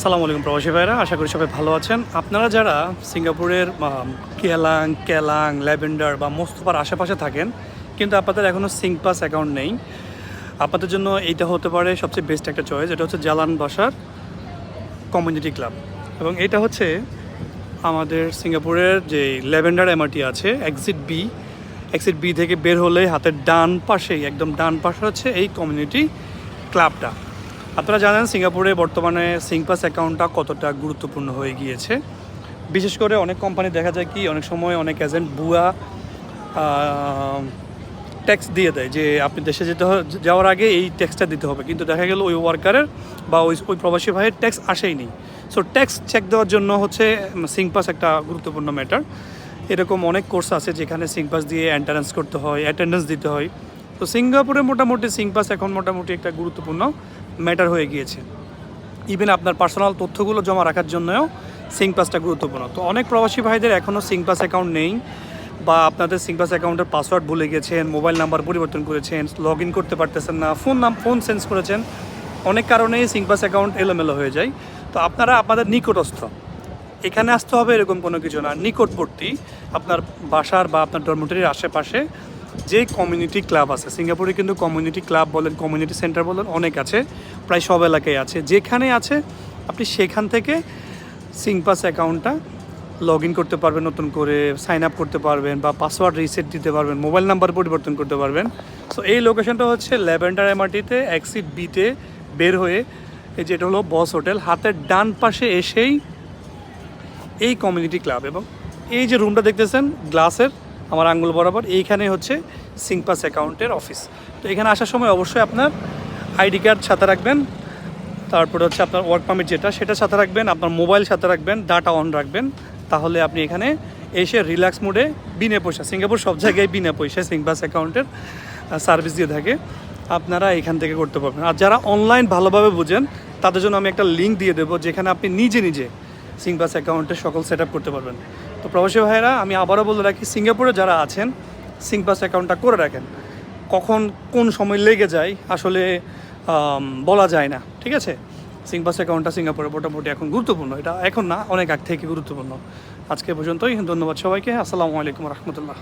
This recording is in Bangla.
আসসালামু আলাইকুম প্রবাসী ভাইরা, আশা করি সবাই ভালো আছেন। আপনারা যারা সিঙ্গাপুরের কেলাং কেলাং, ল্যাভেন্ডার বা মোস্তফার আশেপাশে থাকেন, কিন্তু আপনাদের এখনও সিঙ্ক পাস অ্যাকাউন্ট নেই, আপনাদের জন্য এইটা হতে পারে সবচেয়ে বেস্ট একটা চয়েস এটা হচ্ছে জালান বাসার কমিউনিটি ক্লাব এবং এটা হচ্ছে আমাদের সিঙ্গাপুরের যে ল্যাভেন্ডার এমআরটি আছে এক্সিট বি এক্সিট বি থেকে বের হলে হাতের ডান পাশেই, একদম ডান পাশে হচ্ছে এই কমিউনিটি ক্লাবটা আপনারা জানেন সিঙ্গাপুরে বর্তমানে সিংপাস অ্যাকাউন্টটা কতটা গুরুত্বপূর্ণ হয়ে গিয়েছে। বিশেষ করে অনেক কোম্পানি দেখা যায় কি, অনেক সময় অনেক এজেন্ট বুয়া ট্যাক্স দিয়ে দেয় যে আপনি দেশে যেতে যাওয়ার আগে এই ট্যাক্সটা দিতে হবে। কিন্তু দেখা গেল ওই ওয়ার্কারের বা ওই ওই প্রবাসী ভাইয়ের ট্যাক্স আসেইনি। সো ট্যাক্স চেক দেওয়ার জন্য হচ্ছে সিংপাস একটা গুরুত্বপূর্ণ ম্যাটার এরকম অনেক কোর্স আছে যেখানে সিংপাস দিয়ে এন্ট্রান্স করতে হয় অ্যাটেন্ডেন্স দিতে হয়। তো সিঙ্গাপুরে মোটামুটি সিংপাস এখন মোটামুটি একটা গুরুত্বপূর্ণ ম্যাটার হয়ে গিয়েছে। ইভেন আপনার পার্সোনাল তথ্যগুলো জমা রাখার জন্যও সিংপাসটা গুরুত্বপূর্ণ। তো অনেক প্রবাসী ভাইদের এখনও সিংপাস অ্যাকাউন্ট নেই বা আপনাদের সিংপাস অ্যাকাউন্টের পাসওয়ার্ড ভুলে গেছেন মোবাইল নাম্বার পরিবর্তন করেছেন লগ ইন করতে পারতেছেন না ফোন নাম ফোন চেঞ্জ করেছেন, অনেক কারণেই সিংপাস অ্যাকাউন্ট এলোমেলো হয়ে যায়। তো আপনারা আপনাদের নিকটস্থ, এখানে আসতে হবে এরকম কোনো কিছু না। নিকটবর্তী, আপনার বাসার বা আপনার ডরমিটরির আশেপাশে যে কমিউনিটি ক্লাব আছে সিঙ্গাপুরে কিন্তু কমিউনিটি ক্লাব বলেন কমিউনিটি সেন্টার বলেন, অনেক আছে, প্রায় সব এলাকায় আছে। যেখানে আছে, আপনি সেখান থেকে সিংপাস অ্যাকাউন্টটা লগ ইন করতে পারবেন, নতুন করে সাইন আপ করতে পারবেন বা পাসওয়ার্ড রিসেট দিতে পারবেন মোবাইল নাম্বার পরিবর্তন করতে পারবেন। সো এই লোকেশনটা হচ্ছে ল্যাভেন্ডার এমআরটিতে এক্সিট বিতে বের হয়ে, এই যেটা হলো বস হোটেল হাতের ডান পাশে এসেই এই কমিউনিটি ক্লাব এবং এই যে রুমটা দেখতেছেন গ্লাসের আমার আঙ্গুল বরাবর, এইখানে হচ্ছে সিংপাস অ্যাকাউন্টের অফিস। তো এখানে আসার সময় অবশ্যই আপনার আইডি কার্ড সাথে রাখবেন, তারপরে হচ্ছে আপনার ওয়ার্ক পারমিট যেটা, সেটা সাথে রাখবেন, আপনার মোবাইল সাথে রাখবেন, ডাটা অন রাখবেন, তাহলে আপনি এখানে এসে রিল্যাক্স মোডে বিনা পয়সা, সিঙ্গাপুর সব জায়গায় বিনা পয়সা সিংপাস অ্যাকাউন্টের সার্ভিস দিয়ে থাকে, আপনারা এখান থেকে করতে পারবেন। আর যারা অনলাইন ভালোভাবে বুঝেন, তাদের জন্য আমি একটা লিঙ্ক দিয়ে দেবো, যেখানে আপনি নিজে নিজে সিংপাস অ্যাকাউন্টে সকল সেট করতে পারবেন। তো প্রবাসী ভাইয়েরা, আমি আবারও বলে রাখি সিঙ্গাপুরে যারা আছেন সিংপাস অ্যাকাউন্টটা করে রাখেন। কখন কোন সময় লেগে যায়, আসলে বলা যায় না। ঠিক আছে? সিংপাস অ্যাকাউন্টটা সিঙ্গাপুরে মোটামুটি এখন গুরুত্বপূর্ণ। এটা এখন না, অনেক আগ থেকে গুরুত্বপূর্ণ। আজকে পর্যন্তই, ধন্যবাদ সবাইকে। আসসালামু আলাইকুম রহমতুল্লাহ।